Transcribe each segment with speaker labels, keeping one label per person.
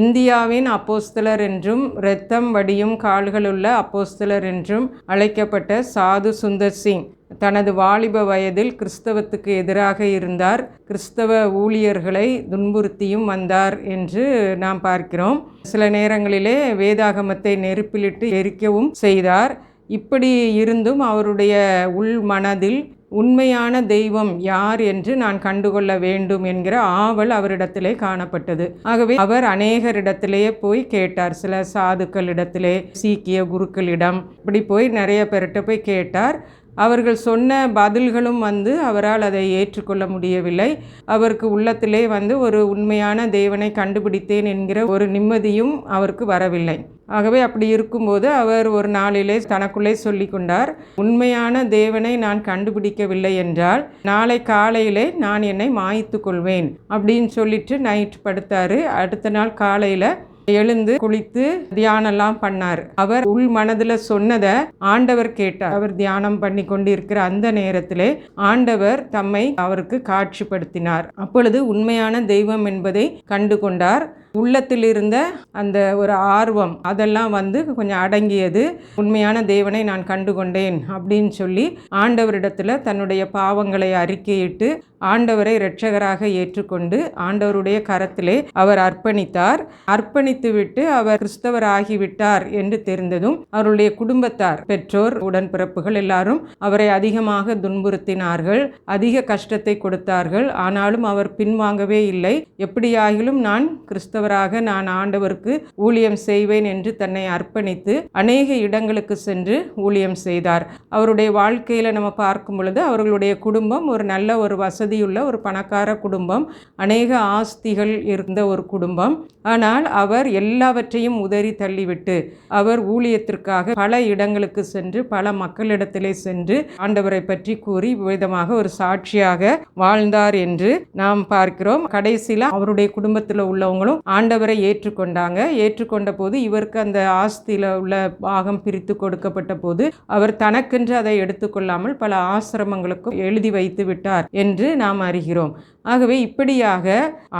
Speaker 1: இந்தியாவின் அப்போஸ்தலர் என்றும் இரத்தம் வடியும் கால்களுள்ள அப்போஸ்தலர் என்றும் அழைக்கப்பட்ட சாது சுந்தர் சிங் தனது வாலிப வயதில் கிறிஸ்தவத்துக்கு எதிராக இருந்தார் கிறிஸ்தவ ஊழியர்களை துன்புறுத்தியும் வந்தார் என்று நாம் பார்க்கிறோம் சில நேரங்களிலே வேதாகமத்தை நெருப்பிலிட்டு எரிக்கவும் செய்தார் இப்படி இருந்தும் அவருடைய உள் மனதில் உண்மையான தெய்வம் யார் என்று நான் கண்டுகொள்ள வேண்டும் என்கிற ஆவல் அவரிடத்திலே காணப்பட்டது ஆகவே அவர் அநேகரிடத்திலேயே போய் கேட்டார் சில சாதுக்களிடத்திலே சீக்கிய குருக்களிடம் இப்படி போய் நிறைய பேர்கிட்ட போய் கேட்டார் அவர்கள் சொன்ன பதில்களும் வந்து அவரால் அதை ஏற்றுக்கொள்ள முடியவில்லை அவருக்கு உள்ளத்திலே வந்து ஒரு உண்மையான தேவனை கண்டுபிடித்தேன் என்கிற ஒரு நிம்மதியும் அவருக்கு வரவில்லை ஆகவே அப்படி இருக்கும்போது அவர் ஒரு நாளிலே தனக்குள்ளே சொல்லி கொண்டார் உண்மையான தேவனை நான் கண்டுபிடிக்கவில்லை என்றால் நாளை காலையிலே நான் என்னை மாய்த்து கொள்வேன் அப்படின்னு சொல்லிட்டு நைட் படுத்தாரு அடுத்த நாள் காலையில் எழுந்து குளித்து தியானம்லாம் பண்ணார் அவர் உள் மனதில் சொன்னதை ஆண்டவர் கேட்டார் அவர் தியானம் பண்ணி கொண்டிருக்கிற அந்த நேரத்திலே ஆண்டவர் தம்மை அவருக்கு காட்சிப்படுத்தினார் அப்பொழுது உண்மையான தெய்வம் என்பதை கண்டு கொண்டார் உள்ளத்தில் இருந்த அந்த ஒரு ஆர்வம் அதெல்லாம் வந்து கொஞ்சம் அடங்கியது உண்மையான தேவனை நான் கண்டு கொண்டேன் அப்படின்னு சொல்லி ஆண்டவரிடத்தில் தன்னுடைய பாவங்களை அறிக்கையிட்டு ஆண்டவரை இரட்சகராக ஏற்றுக்கொண்டு ஆண்டவருடைய கரத்திலே அவர் அர்ப்பணித்தார் அர்ப்பணித்துவிட்டு அவர் கிறிஸ்தவர் ஆகிவிட்டார் என்று தெரிந்ததும் அவருடைய குடும்பத்தார் பெற்றோர் உடன்பிறப்புகள் எல்லாரும் அவரை அதிகமாக துன்புறுத்தினார்கள் அதிக கஷ்டத்தை கொடுத்தார்கள் ஆனாலும் அவர் பின்வாங்கவே இல்லை எப்படியாகிலும் நான் கிறிஸ்தவராக நான் ஆண்டவருக்கு ஊழியம் செய்வேன் என்று தன்னை அர்ப்பணித்து அநேக இடங்களுக்கு சென்று ஊழியம் செய்தார் அவருடைய வாழ்க்கையில் நம்ம பார்க்கும் பொழுது அவர்களுடைய குடும்பம் ஒரு நல்ல ஒரு வசதி வசதியுள்ள ஒரு பணக்கார குடும்பம் அநேக ஆஸ்திகள் இருந்த ஒரு குடும்பம் ஆனால் அவர் எல்லாவற்றையும் உதறி தள்ளிவிட்டு அவர் ஊழியத்திற்காக பல இடங்களுக்கு சென்று பல மக்களிடத்திலே சென்று ஆண்டவரை பற்றி கூறி விதமாக ஒரு சாட்சியாக வாழ்ந்தார் என்று நாம் பார்க்கிறோம் கடைசியில் அவருடைய குடும்பத்தில் உள்ளவங்களும் ஆண்டவரை ஏற்றுக்கொண்டாங்க ஏற்றுக்கொண்ட போது இவருக்கு அந்த ஆஸ்தியில் உள்ள பாகம் பிரித்து கொடுக்கப்பட்ட போது அவர் தனக்கென்று அதை எடுத்துக்கொள்ளாமல் பல ஆசிரமங்களுக்கும் எழுதி வைத்து விட்டார் என்று நாம் அறிகிறோம் ஆகவே இப்படியாக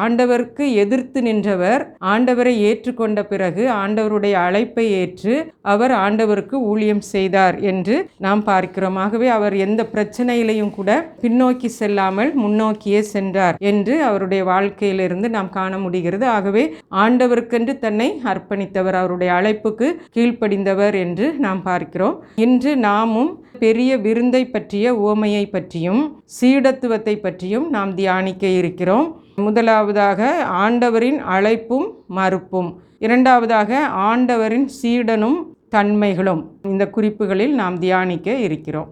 Speaker 1: ஆண்டவருக்கு எதிர்த்து நின்றவர் ஆண்டவரை ஏற்றுக்கொண்ட பிறகு ஆண்டவருடைய அழைப்பை ஏற்று அவர் ஆண்டவருக்கு ஊழியம் செய்தார் என்று நாம் பார்க்கிறோம் ஆகவே அவர் எந்த பிரச்சனையிலையும் கூட பின்னோக்கி செல்லாமல் முன்னோக்கியே சென்றார் என்று அவருடைய வாழ்க்கையிலிருந்து நாம் காண முடிகிறது ஆகவே ஆண்டவருக்கென்று தன்னை அர்ப்பணித்தவர் அவருடைய அழைப்புக்கு கீழ்ப்படிந்தவர் என்று நாம் பார்க்கிறோம் இன்று நாமும் பெரிய விருந்தை பற்றிய ஓமையை பற்றியும் சீடத்துவத்தை பற்றியும் நாம் தியானிக்க இருக்கிறோம் முதலாவதாக ஆண்டவரின் அழைப்பும் மறுப்பும் இரண்டாவதாக ஆண்டவரின் சீடனும் தன்மைகளும் இந்த குறிப்புகளில் நாம் தியானிக்க இருக்கிறோம்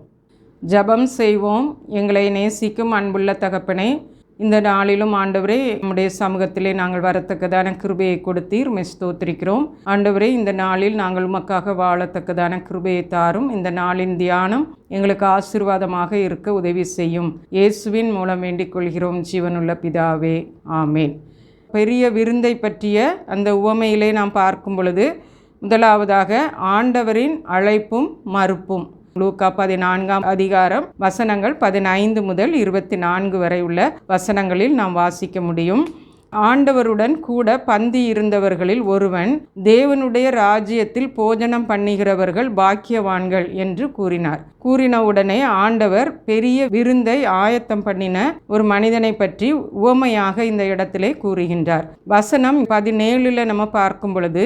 Speaker 1: ஜபம் செய்வோம் எங்களை நேசிக்கும் அன்புள்ள தகப்பனை இந்த நாளிலும் ஆண்டவரே நம்முடைய சமூகத்திலே நாங்கள் வரத்தக்கதான கிருபையை கொடுத்தீர் தோத்திருக்கிறோம் ஆண்டவரே இந்த நாளில் நாங்கள் உமக்காக வாழத்தக்கதான கிருபையை தாரும் இந்த நாளின் தியானம் எங்களுக்கு ஆசீர்வாதமாக இருக்க உதவி செய்யும் இயேசுவின் மூலம் வேண்டிக் கொள்கிறோம் ஜீவனுள்ள பிதாவே ஆமேன் பெரிய விருந்தை பற்றிய அந்த உவமையிலே நாம் பார்க்கும் பொழுது முதலாவதாக ஆண்டவரின் அழைப்பும் மறுப்பும் லூக்கா பதினான்காம் அதிகாரம் வசனங்கள் பதினைந்து முதல் இருபத்தி நான்கு வரை உள்ள வசனங்களில் நாம் வாசிக்க முடியும் ஆண்டவருடன் கூட பந்தி இருந்தவர்களில் ஒருவன் தேவனுடைய ராஜ்யத்தில் போஜனம் பண்ணுகிறவர்கள் பாக்கியவான்கள் என்று கூறினார் கூறினவுடனே ஆண்டவர் பெரிய விருந்தை ஆயத்தம் பண்ணின ஒரு மனிதனை பற்றி உவமையாக இந்த இடத்திலே கூறுகின்றார் வசனம் பதினேழுல நம்ம பார்க்கும் பொழுது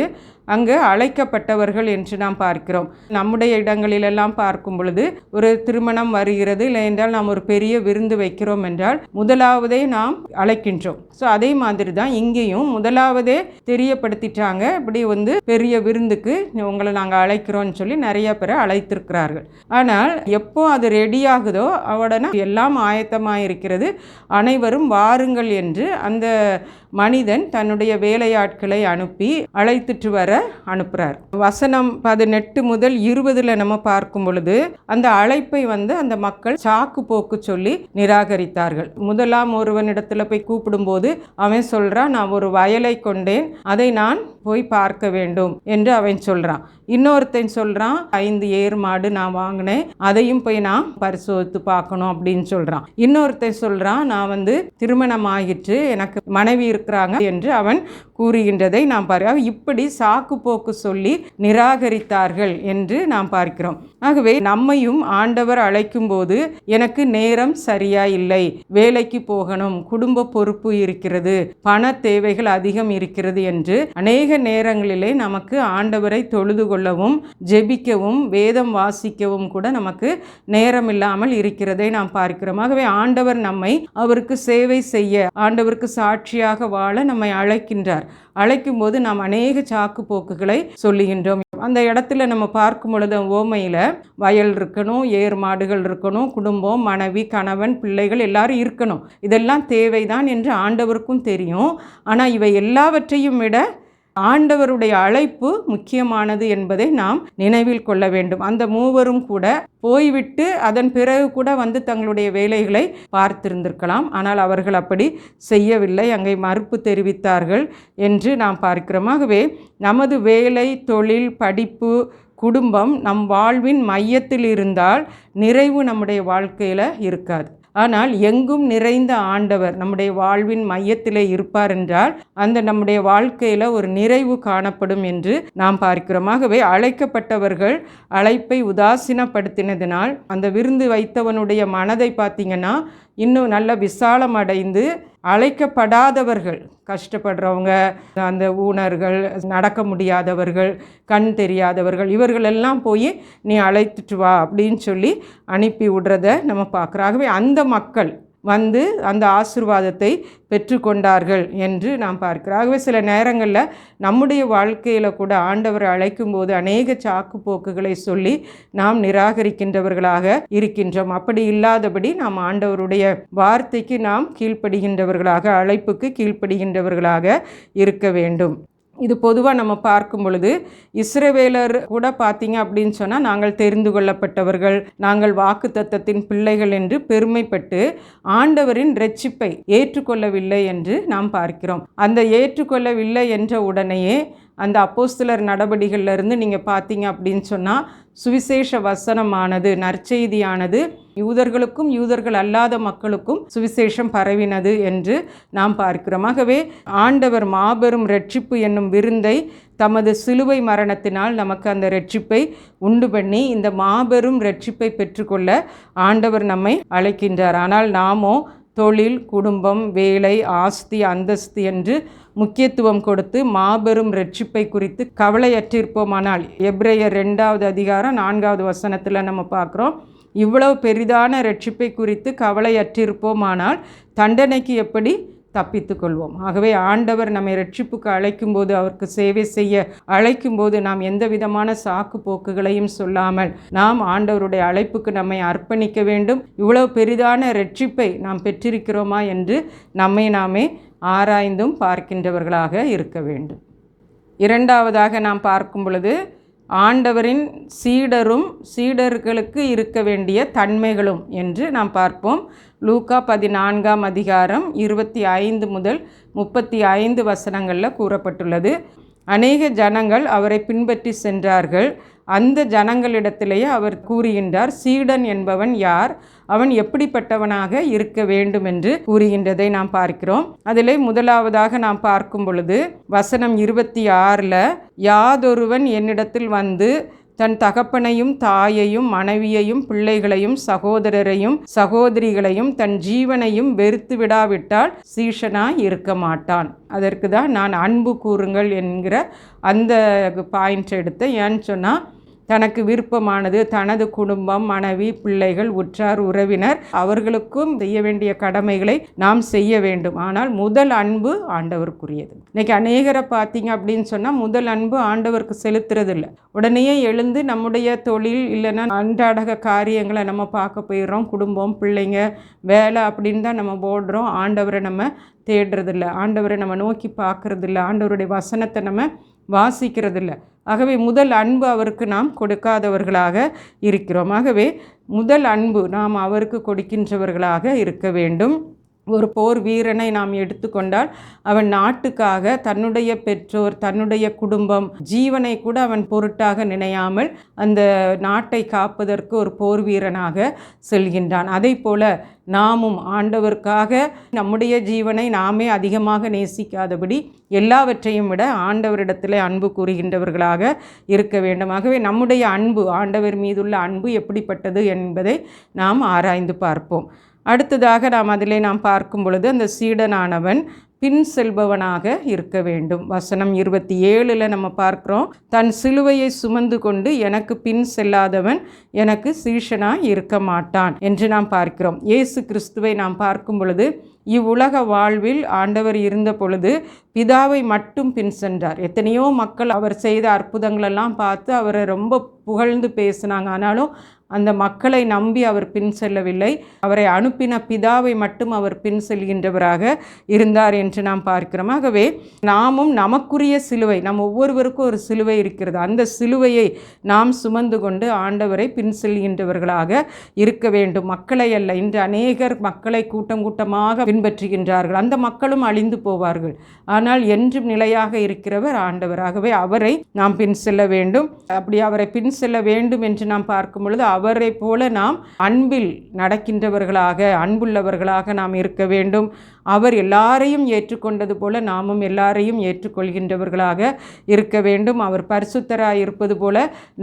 Speaker 1: அங்கு அழைக்கப்பட்டவர்கள் என்று நாம் பார்க்கிறோம் நம்முடைய இடங்களிலெல்லாம் பார்க்கும் பொழுது ஒரு திருமணம் வருகிறது இல்லை என்றால் நாம் ஒரு பெரிய விருந்து வைக்கிறோம் என்றால் முதலாவதே நாம் அழைக்கின்றோம் ஸோ அதே மாதிரி தான் இங்கேயும் முதலாவதே தெரியப்படுத்திட்டாங்க இப்படி வந்து பெரிய விருந்துக்கு உங்களை நாங்கள் அழைக்கிறோம்னு சொல்லி நிறைய பேரை அழைத்திருக்கிறார்கள் ஆனால் எப்போ அது ரெடியாகுதோ அவடனா எல்லாம் ஆயத்தமாக இருக்கிறது அனைவரும் வாருங்கள் என்று அந்த மனிதன் தன்னுடைய வேலையாட்களை அனுப்பி அழைத்துட்டு வர அனுப்புகிறார் வசனம் பதினெட்டு முதல் இருபதுல நம்ம பார்க்கும் பொழுது அந்த அழைப்பை வந்து அந்த மக்கள் சாக்கு போக்கு சொல்லி நிராகரித்தார்கள் முதலாம் ஒருவனிடத்துல போய் கூப்பிடும்போது அவன் சொல்கிறான் நான் ஒரு வயலை கொண்டேன் அதை நான் போய் பார்க்க வேண்டும் என்று அவன் சொல்கிறான் இன்னொருத்தன் சொல்கிறான் ஐந்து ஏர் மாடு நான் வாங்கினேன் அதையும் போய் நான் பரிசோதித்து பார்க்கணும் அப்படின்னு சொல்கிறான் இன்னொருத்தன் சொல்கிறான் நான் வந்து திருமணம் ஆகிட்டு எனக்கு மனைவி இருக்க இருக்கிறாங்க என்று அவன் கூறுகின்றதை நாம் பார்க்க இப்படி சாக்கு போக்கு சொல்லி நிராகரித்தார்கள் என்று நாம் பார்க்கிறோம் ஆகவே நம்மையும் ஆண்டவர் அழைக்கும் போது எனக்கு நேரம் சரியா இல்லை வேலைக்கு போகணும் குடும்ப பொறுப்பு இருக்கிறது பண தேவைகள் அதிகம் இருக்கிறது என்று அநேக நேரங்களிலே நமக்கு ஆண்டவரை தொழுது கொள்ளவும் ஜெபிக்கவும் வேதம் வாசிக்கவும் கூட நமக்கு நேரம் இல்லாமல் இருக்கிறதை நாம் பார்க்கிறோம் ஆகவே ஆண்டவர் நம்மை அவருக்கு சேவை செய்ய ஆண்டவருக்கு சாட்சியாக வாழ நம்மை அழைக்கின்றார் அழைக்கும் போது நாம் அநேக சாக்கு போக்குகளை சொல்லுகின்றோம் அந்த இடத்துல நம்ம பார்க்கும் பொழுது ஓமையில் வயல் இருக்கணும் ஏர் மாடுகள் இருக்கணும் குடும்பம் மனைவி கணவன் பிள்ளைகள் எல்லாரும் இருக்கணும் இதெல்லாம் தேவைதான் என்று ஆண்டவருக்கும் தெரியும் ஆனால் இவை எல்லாவற்றையும் விட ஆண்டவருடைய அழைப்பு முக்கியமானது என்பதை நாம் நினைவில் கொள்ள வேண்டும் அந்த மூவரும் கூட போய்விட்டு அதன் பிறகு கூட வந்து தங்களுடைய வேலைகளை பார்த்திருந்திருக்கலாம் ஆனால் அவர்கள் அப்படி செய்யவில்லை அங்கே மறுப்பு தெரிவித்தார்கள் என்று நாம் பார்க்கிறோம் ஆகவே நமது வேலை தொழில் படிப்பு குடும்பம் நம் வாழ்வின் மையத்தில் இருந்தால் நிறைவு நம்முடைய வாழ்க்கையில் இருக்காது ஆனால் எங்கும் நிறைந்த ஆண்டவர் நம்முடைய வாழ்வின் மையத்தில் இருப்பார் என்றால் அந்த நம்முடைய வாழ்க்கையில் ஒரு நிறைவு காணப்படும் என்று நாம் பார்க்கிறோம் ஆகவே அழைக்கப்பட்டவர்கள் அழைப்பை உதாசீனப்படுத்தினதினால் அந்த விருந்து வைத்தவனுடைய மனதை பார்த்திங்கன்னா இன்னும் நல்ல விசாலம் அடைந்து அழைக்கப்படாதவர்கள் கஷ்டப்படுறவங்க அந்த ஊனர்கள் நடக்க முடியாதவர்கள் கண் தெரியாதவர்கள் இவர்களெல்லாம் போய் நீ அழைத்துட்டு வா அப்படின்னு சொல்லி அனுப்பி விடுறத நம்ம பார்க்குறோம் ஆகவே அந்த மக்கள் வந்து அந்த ஆசிர்வாதத்தை பெற்றுக்கொண்டார்கள் என்று நாம் பார்க்கிறோம் ஆகவே சில நேரங்களில் நம்முடைய வாழ்க்கையில் கூட ஆண்டவர் அழைக்கும் போது அநேக சாக்கு போக்குகளை சொல்லி நாம் நிராகரிக்கின்றவர்களாக இருக்கின்றோம் அப்படி இல்லாதபடி நாம் ஆண்டவருடைய வார்த்தைக்கு நாம் கீழ்ப்படுகின்றவர்களாக அழைப்புக்கு கீழ்ப்படுகின்றவர்களாக இருக்க வேண்டும் இது பொதுவாக நம்ம பார்க்கும் பொழுது இஸ்ரேவேலர் கூட பார்த்தீங்க அப்படின்னு சொன்னால் நாங்கள் தெரிந்து கொள்ளப்பட்டவர்கள் நாங்கள் வாக்கு தத்தத்தின் பிள்ளைகள் என்று பெருமைப்பட்டு ஆண்டவரின் ரட்சிப்பை ஏற்றுக்கொள்ளவில்லை என்று நாம் பார்க்கிறோம் அந்த ஏற்றுக்கொள்ளவில்லை என்ற உடனேயே அந்த அப்போஸ்தலர் நடவடிக்கையிலிருந்து நீங்கள் பார்த்தீங்க அப்படின்னு சொன்னால் சுவிசேஷ வசனமானது நற்செய்தியானது யூதர்களுக்கும் யூதர்கள் அல்லாத மக்களுக்கும் சுவிசேஷம் பரவினது என்று நாம் பார்க்கிறோம் ஆகவே ஆண்டவர் மாபெரும் ரட்சிப்பு என்னும் விருந்தை தமது சிலுவை மரணத்தினால் நமக்கு அந்த ரட்சிப்பை உண்டு பண்ணி இந்த மாபெரும் ரட்சிப்பை பெற்றுக்கொள்ள ஆண்டவர் நம்மை அழைக்கின்றார் ஆனால் நாமோ தொழில் குடும்பம் வேலை ஆஸ்தி அந்தஸ்து என்று முக்கியத்துவம் கொடுத்து மாபெரும் ரட்சிப்பை குறித்து கவலையற்றிருப்போமானால் எப்ரேயர் ரெண்டாவது அதிகாரம் நான்காவது வசனத்தில் நம்ம பார்க்குறோம் இவ்வளவு பெரிதான ரட்சிப்பை குறித்து கவலையற்றிருப்போமானால் தண்டனைக்கு எப்படி தப்பித்து கொள்வோம் ஆகவே ஆண்டவர் நம்மை ரட்சிப்புக்கு போது அவருக்கு சேவை செய்ய அழைக்கும்போது நாம் எந்த விதமான சாக்கு போக்குகளையும் சொல்லாமல் நாம் ஆண்டவருடைய அழைப்புக்கு நம்மை அர்ப்பணிக்க வேண்டும் இவ்வளவு பெரிதான ரட்சிப்பை நாம் பெற்றிருக்கிறோமா என்று நம்மை நாமே ஆராய்ந்தும் பார்க்கின்றவர்களாக இருக்க வேண்டும் இரண்டாவதாக நாம் பார்க்கும் பொழுது ஆண்டவரின் சீடரும் சீடர்களுக்கு இருக்க வேண்டிய தன்மைகளும் என்று நாம் பார்ப்போம் லூக்கா பதினான்காம் அதிகாரம் இருபத்தி ஐந்து முதல் முப்பத்தி ஐந்து வசனங்களில் கூறப்பட்டுள்ளது அநேக ஜனங்கள் அவரை பின்பற்றி சென்றார்கள் அந்த ஜனங்களிடத்திலேயே அவர் கூறுகின்றார் சீடன் என்பவன் யார் அவன் எப்படிப்பட்டவனாக இருக்க வேண்டும் என்று கூறுகின்றதை நாம் பார்க்கிறோம் அதில் முதலாவதாக நாம் பார்க்கும் பொழுது வசனம் இருபத்தி ஆறில் யாதொருவன் என்னிடத்தில் வந்து தன் தகப்பனையும் தாயையும் மனைவியையும் பிள்ளைகளையும் சகோதரரையும் சகோதரிகளையும் தன் ஜீவனையும் வெறுத்து விடாவிட்டால் சீஷனாய் இருக்க மாட்டான் அதற்கு தான் நான் அன்பு கூறுங்கள் என்கிற அந்த பாயிண்ட் எடுத்தேன் ஏன்னு சொன்னால் தனக்கு விருப்பமானது தனது குடும்பம் மனைவி பிள்ளைகள் உற்றார் உறவினர் அவர்களுக்கும் செய்ய வேண்டிய கடமைகளை நாம் செய்ய வேண்டும் ஆனால் முதல் அன்பு ஆண்டவருக்குரியது இன்னைக்கு அநேகரை பார்த்தீங்க அப்படின்னு சொன்னால் முதல் அன்பு ஆண்டவருக்கு செலுத்துறது இல்லை உடனே எழுந்து நம்முடைய தொழில் இல்லைன்னா அன்றாடக காரியங்களை நம்ம பார்க்க போயிடுறோம் குடும்பம் பிள்ளைங்க வேலை அப்படின்னு தான் நம்ம போடுறோம் ஆண்டவரை நம்ம தேடுறதில்ல ஆண்டவரை நம்ம நோக்கி பார்க்கறதில்ல ஆண்டவருடைய வசனத்தை நம்ம வாசிக்கிறதில்ல ஆகவே முதல் அன்பு அவருக்கு நாம் கொடுக்காதவர்களாக இருக்கிறோம் ஆகவே முதல் அன்பு நாம் அவருக்கு கொடுக்கின்றவர்களாக இருக்க வேண்டும் ஒரு போர் வீரனை நாம் எடுத்துக்கொண்டால் அவன் நாட்டுக்காக தன்னுடைய பெற்றோர் தன்னுடைய குடும்பம் ஜீவனை கூட அவன் பொருட்டாக நினையாமல் அந்த நாட்டை காப்பதற்கு ஒரு போர் வீரனாக செல்கின்றான் அதை போல நாமும் ஆண்டவருக்காக நம்முடைய ஜீவனை நாமே அதிகமாக நேசிக்காதபடி எல்லாவற்றையும் விட ஆண்டவரிடத்தில் அன்பு கூறுகின்றவர்களாக இருக்க வேண்டும் ஆகவே நம்முடைய அன்பு ஆண்டவர் மீதுள்ள அன்பு எப்படிப்பட்டது என்பதை நாம் ஆராய்ந்து பார்ப்போம் அடுத்ததாக நாம் அதிலே நாம் பார்க்கும் பொழுது அந்த சீடனானவன் பின் செல்பவனாக இருக்க வேண்டும் வசனம் இருபத்தி ஏழில் நம்ம பார்க்குறோம் தன் சிலுவையை சுமந்து கொண்டு எனக்கு பின் செல்லாதவன் எனக்கு சீஷனாக இருக்க மாட்டான் என்று நாம் பார்க்கிறோம் இயேசு கிறிஸ்துவை நாம் பார்க்கும் பொழுது இவ்வுலக வாழ்வில் ஆண்டவர் இருந்த பொழுது பிதாவை மட்டும் பின் சென்றார் எத்தனையோ மக்கள் அவர் செய்த அற்புதங்களெல்லாம் பார்த்து அவரை ரொம்ப புகழ்ந்து பேசினாங்க ஆனாலும் அந்த மக்களை நம்பி அவர் பின் செல்லவில்லை அவரை அனுப்பின பிதாவை மட்டும் அவர் பின் செல்கின்றவராக இருந்தார் என்று என்று நாம் பார்க்கிறோம் ஆகவே நாமும் நமக்குரிய சிலுவை நம் ஒவ்வொருவருக்கும் ஒரு சிலுவை இருக்கிறது அந்த சிலுவையை நாம் சுமந்து கொண்டு ஆண்டவரை பின் செல்கின்றவர்களாக இருக்க வேண்டும் மக்களை அல்ல இன்று அநேகர் மக்களை கூட்டம் கூட்டமாக பின்பற்றுகின்றார்கள் அந்த மக்களும் அழிந்து போவார்கள் ஆனால் என்றும் நிலையாக இருக்கிறவர் ஆண்டவராகவே அவரை நாம் பின் செல்ல வேண்டும் அப்படி அவரை பின் செல்ல வேண்டும் என்று நாம் பார்க்கும் பொழுது அவரை போல நாம் அன்பில் நடக்கின்றவர்களாக அன்புள்ளவர்களாக நாம் இருக்க வேண்டும் அவர் எல்லாரையும் ஏற்றுக்கொண்டது போல நாமும் எல்லாரையும் ஏற்றுக்கொள்கின்றவர்களாக இருக்க வேண்டும் அவர் பரிசுத்தராக இருப்பது போல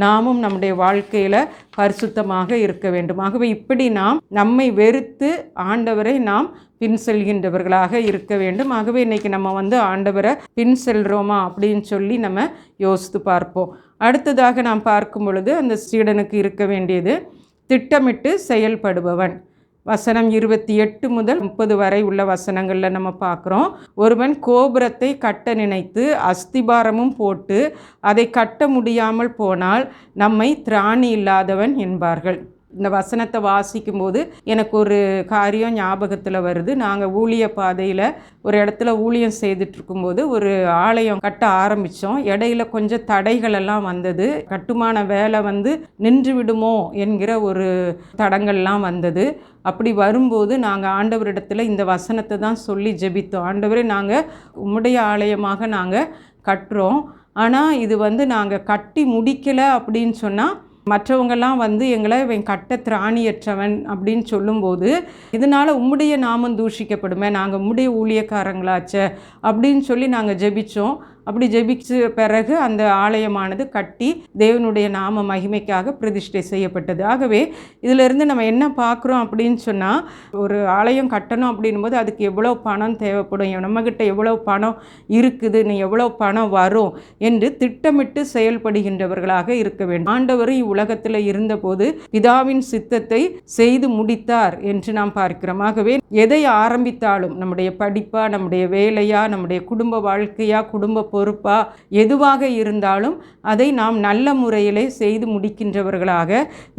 Speaker 1: நாமும் நம்முடைய வாழ்க்கையில் பரிசுத்தமாக இருக்க வேண்டும் ஆகவே இப்படி நாம் நம்மை வெறுத்து ஆண்டவரை நாம் பின் செல்கின்றவர்களாக இருக்க வேண்டும் ஆகவே இன்னைக்கு நம்ம வந்து ஆண்டவரை பின் செல்கிறோமா அப்படின்னு சொல்லி நம்ம யோசித்து பார்ப்போம் அடுத்ததாக நாம் பார்க்கும் பொழுது அந்த சீடனுக்கு இருக்க வேண்டியது திட்டமிட்டு செயல்படுபவன் வசனம் இருபத்தி எட்டு முதல் முப்பது வரை உள்ள வசனங்களில் நம்ம பார்க்குறோம் ஒருவன் கோபுரத்தை கட்ட நினைத்து அஸ்திபாரமும் போட்டு அதை கட்ட முடியாமல் போனால் நம்மை திராணி இல்லாதவன் என்பார்கள் இந்த வசனத்தை வாசிக்கும் போது எனக்கு ஒரு காரியம் ஞாபகத்தில் வருது நாங்கள் ஊழிய பாதையில் ஒரு இடத்துல ஊழியம் செய்துட்ருக்கும்போது ஒரு ஆலயம் கட்ட ஆரம்பித்தோம் இடையில கொஞ்சம் தடைகள் எல்லாம் வந்தது கட்டுமான வேலை வந்து நின்று விடுமோ என்கிற ஒரு தடங்கள்லாம் வந்தது அப்படி வரும்போது நாங்கள் ஆண்டவரிடத்தில் இந்த வசனத்தை தான் சொல்லி ஜெபித்தோம் ஆண்டவரே நாங்கள் உம்முடைய ஆலயமாக நாங்கள் கட்டுறோம் ஆனால் இது வந்து நாங்கள் கட்டி முடிக்கலை அப்படின்னு சொன்னால் மற்றவங்கெல்லாம் வந்து எங்களை இவன் கட்ட திராணியற்றவன் அப்படின்னு சொல்லும்போது இதனால் உம்முடைய நாமம் தூஷிக்கப்படுமே நாங்கள் உம்முடைய ஊழியக்காரங்களாச்ச அப்படின்னு சொல்லி நாங்கள் ஜெபித்தோம் அப்படி ஜெபிச்ச பிறகு அந்த ஆலயமானது கட்டி தேவனுடைய நாம மகிமைக்காக பிரதிஷ்டை செய்யப்பட்டது ஆகவே இதிலிருந்து நம்ம என்ன பார்க்குறோம் அப்படின்னு சொன்னால் ஒரு ஆலயம் கட்டணும் அப்படின்னும் போது அதுக்கு எவ்வளோ பணம் தேவைப்படும் நம்மக்கிட்ட எவ்வளோ பணம் இருக்குது நீ எவ்வளோ பணம் வரும் என்று திட்டமிட்டு செயல்படுகின்றவர்களாக இருக்க வேண்டும் ஆண்டவர் இவ்வுலகத்தில் இருந்தபோது பிதாவின் சித்தத்தை செய்து முடித்தார் என்று நாம் பார்க்கிறோம் ஆகவே எதை ஆரம்பித்தாலும் நம்முடைய படிப்பாக நம்முடைய வேலையாக நம்முடைய குடும்ப வாழ்க்கையாக குடும்ப பொறுப்பாக எதுவாக இருந்தாலும் அதை நாம் நல்ல முறையிலே செய்து முடிக்கின்றவர்களாக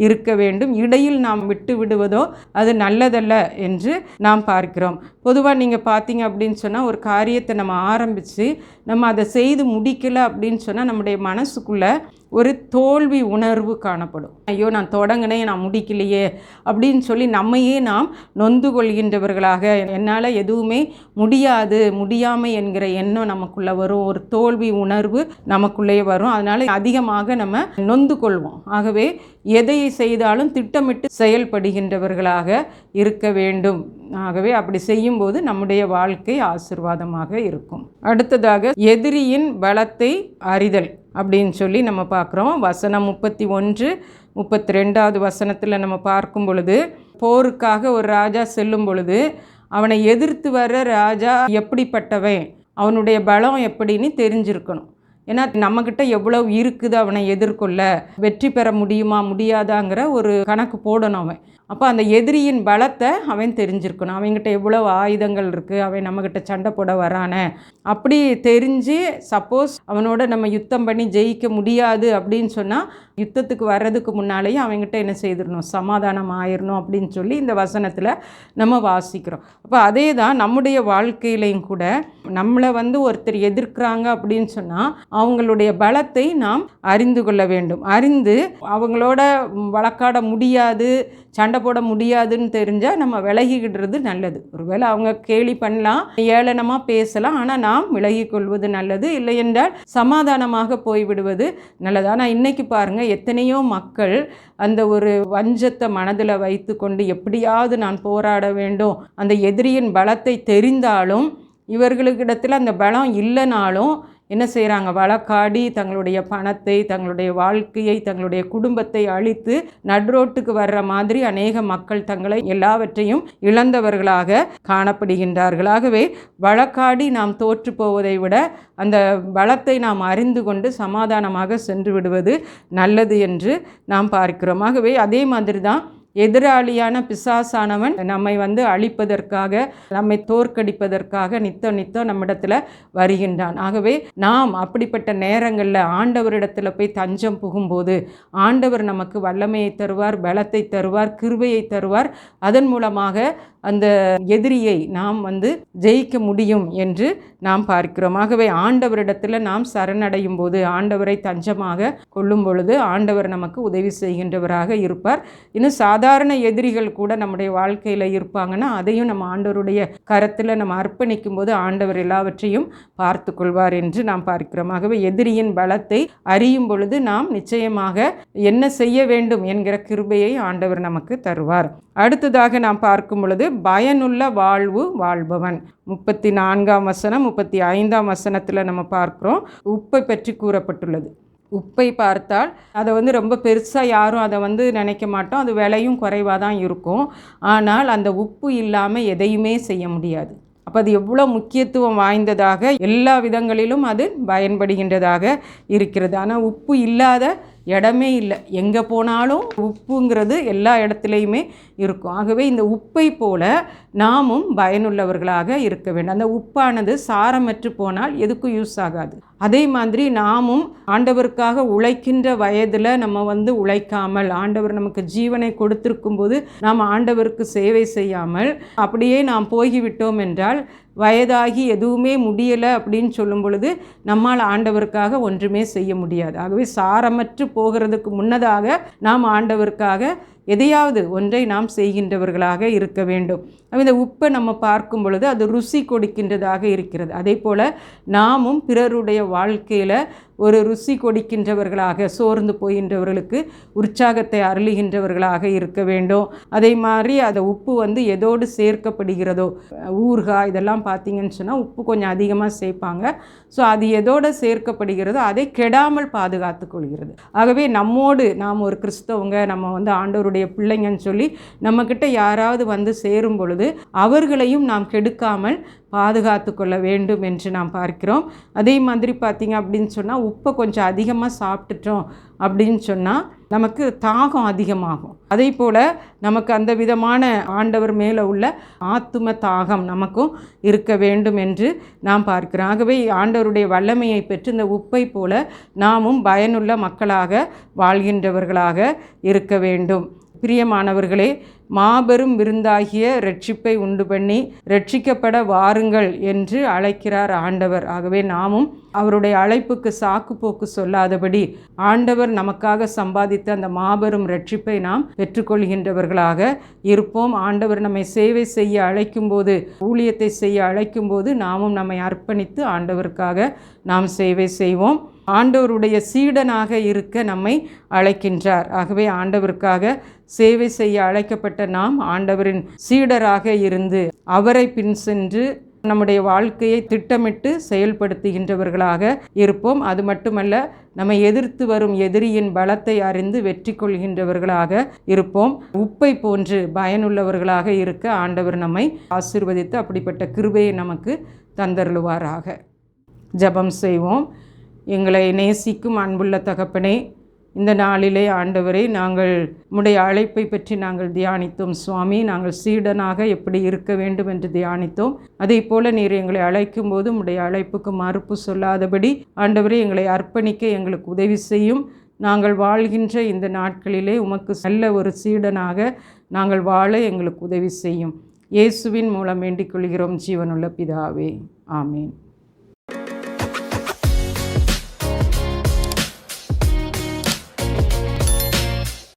Speaker 1: இருக்க வேண்டும் இடையில் நாம் விட்டு விடுவதோ அது நல்லதல்ல என்று நாம் பார்க்கிறோம் பொதுவாக நீங்கள் பார்த்தீங்க அப்படின்னு சொன்னால் ஒரு காரியத்தை நம்ம ஆரம்பித்து நம்ம அதை செய்து முடிக்கலை அப்படின்னு சொன்னால் நம்முடைய மனசுக்குள்ளே ஒரு தோல்வி உணர்வு காணப்படும் ஐயோ நான் தொடங்கினேன் நான் முடிக்கலையே அப்படின்னு சொல்லி நம்மையே நாம் நொந்து கொள்கின்றவர்களாக என்னால் எதுவுமே முடியாது முடியாமை என்கிற எண்ணம் நமக்குள்ளே வரும் ஒரு தோல்வி உணர்வு நமக்குள்ளேயே வரும் அதனால் அதிகமாக நம்ம நொந்து கொள்வோம் ஆகவே எதையை செய்தாலும் திட்டமிட்டு செயல்படுகின்றவர்களாக இருக்க வேண்டும் ஆகவே அப்படி செய்யும்போது நம்முடைய வாழ்க்கை ஆசிர்வாதமாக இருக்கும் அடுத்ததாக எதிரியின் பலத்தை அறிதல் அப்படின்னு சொல்லி நம்ம பார்க்குறோம் வசனம் முப்பத்தி ஒன்று முப்பத்தி ரெண்டாவது வசனத்தில் நம்ம பார்க்கும் பொழுது போருக்காக ஒரு ராஜா செல்லும் பொழுது அவனை எதிர்த்து வர ராஜா எப்படிப்பட்டவன் அவனுடைய பலம் எப்படின்னு தெரிஞ்சிருக்கணும் ஏன்னா நம்மக்கிட்ட எவ்வளவு இருக்குது அவனை எதிர்கொள்ள வெற்றி பெற முடியுமா முடியாதாங்கிற ஒரு கணக்கு போடணும் அவன் அப்போ அந்த எதிரியின் பலத்தை அவன் தெரிஞ்சிருக்கணும் அவங்ககிட்ட எவ்வளவு ஆயுதங்கள் இருக்குது அவன் நம்மக்கிட்ட சண்டை போட வரானே அப்படி தெரிஞ்சு சப்போஸ் அவனோட நம்ம யுத்தம் பண்ணி ஜெயிக்க முடியாது அப்படின்னு சொன்னால் யுத்தத்துக்கு வர்றதுக்கு முன்னாலேயே அவங்ககிட்ட என்ன செய்திடணும் சமாதானம் ஆயிடணும் அப்படின்னு சொல்லி இந்த வசனத்தில் நம்ம வாசிக்கிறோம் அப்போ அதே தான் நம்முடைய வாழ்க்கையிலையும் கூட நம்மளை வந்து ஒருத்தர் எதிர்க்கிறாங்க அப்படின்னு சொன்னால் அவங்களுடைய பலத்தை நாம் அறிந்து கொள்ள வேண்டும் அறிந்து அவங்களோட வழக்காட முடியாது சண்டை போட முடியாதுன்னு தெரிஞ்சால் நம்ம விலகிக்கிடுறது நல்லது ஒருவேளை அவங்க கேலி பண்ணலாம் ஏளனமாக பேசலாம் ஆனால் நாம் விலகி கொள்வது நல்லது இல்லை என்றால் சமாதானமாக போய்விடுவது நல்லது ஆனால் இன்றைக்கி பாருங்கள் எத்தனையோ மக்கள் அந்த ஒரு வஞ்சத்தை மனதில் வைத்து கொண்டு எப்படியாவது நான் போராட வேண்டும் அந்த எதிரியின் பலத்தை தெரிந்தாலும் இவர்களுக்கிடத்தில் அந்த பலம் இல்லைனாலும் என்ன செய்கிறாங்க வழக்காடி தங்களுடைய பணத்தை தங்களுடைய வாழ்க்கையை தங்களுடைய குடும்பத்தை அழித்து நடுரோட்டுக்கு வர்ற மாதிரி அநேக மக்கள் தங்களை எல்லாவற்றையும் இழந்தவர்களாக காணப்படுகின்றார்களாகவே வழக்காடி நாம் தோற்று போவதை விட அந்த வளத்தை நாம் அறிந்து கொண்டு சமாதானமாக சென்று விடுவது நல்லது என்று நாம் பார்க்கிறோம் ஆகவே அதே மாதிரி தான் எதிராளியான பிசாசானவன் நம்மை வந்து அழிப்பதற்காக நம்மை தோற்கடிப்பதற்காக நித்தம் நித்தம் நம்மிடத்தில் வருகின்றான் ஆகவே நாம் அப்படிப்பட்ட நேரங்களில் ஆண்டவரிடத்தில் போய் தஞ்சம் புகும்போது ஆண்டவர் நமக்கு வல்லமையை தருவார் பலத்தை தருவார் கிருபையை தருவார் அதன் மூலமாக அந்த எதிரியை நாம் வந்து ஜெயிக்க முடியும் என்று நாம் பார்க்கிறோம் ஆகவே ஆண்டவரிடத்தில் நாம் சரணடையும் போது ஆண்டவரை தஞ்சமாக கொள்ளும் பொழுது ஆண்டவர் நமக்கு உதவி செய்கின்றவராக இருப்பார் இன்னும் சாதாரண எதிரிகள் கூட நம்முடைய வாழ்க்கையில் இருப்பாங்கன்னா அதையும் நம்ம ஆண்டவருடைய கரத்தில் நம்ம அர்ப்பணிக்கும் போது ஆண்டவர் எல்லாவற்றையும் பார்த்து கொள்வார் என்று நாம் பார்க்கிறோம் ஆகவே எதிரியின் பலத்தை அறியும் பொழுது நாம் நிச்சயமாக என்ன செய்ய வேண்டும் என்கிற கிருபையை ஆண்டவர் நமக்கு தருவார் அடுத்ததாக நாம் பார்க்கும் பொழுது பயனுள்ள வாழ்வு வாழ்பவன் முப்பத்தி நான்காம் வசனம் முப்பத்தி ஐந்தாம் வசனத்தில் நம்ம பார்க்குறோம் உப்பை பற்றி கூறப்பட்டுள்ளது உப்பை பார்த்தால் அதை வந்து ரொம்ப பெருசாக யாரும் அதை வந்து நினைக்க மாட்டோம் அது விலையும் குறைவாக தான் இருக்கும் ஆனால் அந்த உப்பு இல்லாமல் எதையுமே செய்ய முடியாது அப்போ அது எவ்வளோ முக்கியத்துவம் வாய்ந்ததாக எல்லா விதங்களிலும் அது பயன்படுகின்றதாக இருக்கிறது ஆனால் உப்பு இல்லாத இடமே இல்லை எங்கே போனாலும் உப்புங்கிறது எல்லா இடத்துலையுமே இருக்கும் ஆகவே இந்த உப்பை போல நாமும் பயனுள்ளவர்களாக இருக்க வேண்டும் அந்த உப்பானது சாரமற்று போனால் எதுக்கும் யூஸ் ஆகாது அதே மாதிரி நாமும் ஆண்டவருக்காக உழைக்கின்ற வயதில் நம்ம வந்து உழைக்காமல் ஆண்டவர் நமக்கு ஜீவனை கொடுத்திருக்கும் போது நாம் ஆண்டவருக்கு சேவை செய்யாமல் அப்படியே நாம் போய்விட்டோம் என்றால் வயதாகி எதுவுமே முடியலை அப்படின்னு சொல்லும் பொழுது நம்மால் ஆண்டவருக்காக ஒன்றுமே செய்ய முடியாது ஆகவே சாரமற்று போகிறதுக்கு முன்னதாக நாம் ஆண்டவருக்காக எதையாவது ஒன்றை நாம் செய்கின்றவர்களாக இருக்க வேண்டும் இந்த உப்பை நம்ம பார்க்கும் பொழுது அது ருசி கொடுக்கின்றதாக இருக்கிறது அதே போல் நாமும் பிறருடைய வாழ்க்கையில் ஒரு ருசி கொடுக்கின்றவர்களாக சோர்ந்து போகின்றவர்களுக்கு உற்சாகத்தை அருளுகின்றவர்களாக இருக்க வேண்டும் அதே மாதிரி அதை உப்பு வந்து எதோடு சேர்க்கப்படுகிறதோ ஊறுகாய் இதெல்லாம் பார்த்தீங்கன்னு சொன்னால் உப்பு கொஞ்சம் அதிகமாக சேர்ப்பாங்க ஸோ அது எதோடு சேர்க்கப்படுகிறதோ அதை கெடாமல் பாதுகாத்து கொள்கிறது ஆகவே நம்மோடு நாம் ஒரு கிறிஸ்தவங்க நம்ம வந்து ஆண்டவருடைய பிள்ளைங்கன்னு சொல்லி நம்மக்கிட்ட யாராவது வந்து சேரும் பொழுது அவர்களையும் நாம் கெடுக்காமல் பாதுகாத்து கொள்ள வேண்டும் என்று நாம் பார்க்கிறோம் அதே மாதிரி பார்த்திங்க அப்படின்னு சொன்னால் உப்பை கொஞ்சம் அதிகமாக சாப்பிட்டுட்டோம் அப்படின்னு சொன்னால் நமக்கு தாகம் அதிகமாகும் அதே போல் நமக்கு அந்த விதமான ஆண்டவர் மேலே உள்ள ஆத்தும தாகம் நமக்கும் இருக்க வேண்டும் என்று நாம் பார்க்கிறோம் ஆகவே ஆண்டவருடைய வல்லமையை பெற்று இந்த உப்பை போல நாமும் பயனுள்ள மக்களாக வாழ்கின்றவர்களாக இருக்க வேண்டும் பிரியமானவர்களே மாபெரும் விருந்தாகிய ரட்சிப்பை உண்டு பண்ணி ரட்சிக்கப்பட வாருங்கள் என்று அழைக்கிறார் ஆண்டவர் ஆகவே நாமும் அவருடைய அழைப்புக்கு சாக்கு போக்கு சொல்லாதபடி ஆண்டவர் நமக்காக சம்பாதித்த அந்த மாபெரும் ரட்சிப்பை நாம் பெற்றுக்கொள்கின்றவர்களாக இருப்போம் ஆண்டவர் நம்மை சேவை செய்ய அழைக்கும் போது ஊழியத்தை செய்ய அழைக்கும் போது நாமும் நம்மை அர்ப்பணித்து ஆண்டவருக்காக நாம் சேவை செய்வோம் ஆண்டவருடைய சீடனாக இருக்க நம்மை அழைக்கின்றார் ஆகவே ஆண்டவருக்காக சேவை செய்ய அழைக்கப்பட்ட நாம் ஆண்டவரின் சீடராக இருந்து அவரை பின் சென்று நம்முடைய வாழ்க்கையை திட்டமிட்டு செயல்படுத்துகின்றவர்களாக இருப்போம் அது மட்டுமல்ல நம்மை எதிர்த்து வரும் எதிரியின் பலத்தை அறிந்து வெற்றி கொள்கின்றவர்களாக இருப்போம் உப்பை போன்று பயனுள்ளவர்களாக இருக்க ஆண்டவர் நம்மை ஆசிர்வதித்து அப்படிப்பட்ட கிருபையை நமக்கு தந்தருளுவாராக ஜபம் செய்வோம் எங்களை நேசிக்கும் அன்புள்ள தகப்பனே இந்த நாளிலே ஆண்டவரை நாங்கள் உடைய அழைப்பை பற்றி நாங்கள் தியானித்தோம் சுவாமி நாங்கள் சீடனாக எப்படி இருக்க வேண்டும் என்று தியானித்தோம் அதே போல நீர் எங்களை அழைக்கும் போது உடைய அழைப்புக்கு மறுப்பு சொல்லாதபடி ஆண்டவரை எங்களை அர்ப்பணிக்க எங்களுக்கு உதவி செய்யும் நாங்கள் வாழ்கின்ற இந்த நாட்களிலே உமக்கு நல்ல ஒரு சீடனாக நாங்கள் வாழ எங்களுக்கு உதவி செய்யும் இயேசுவின் மூலம் வேண்டிக் கொள்கிறோம் ஜீவனுள்ள பிதாவே ஆமேன்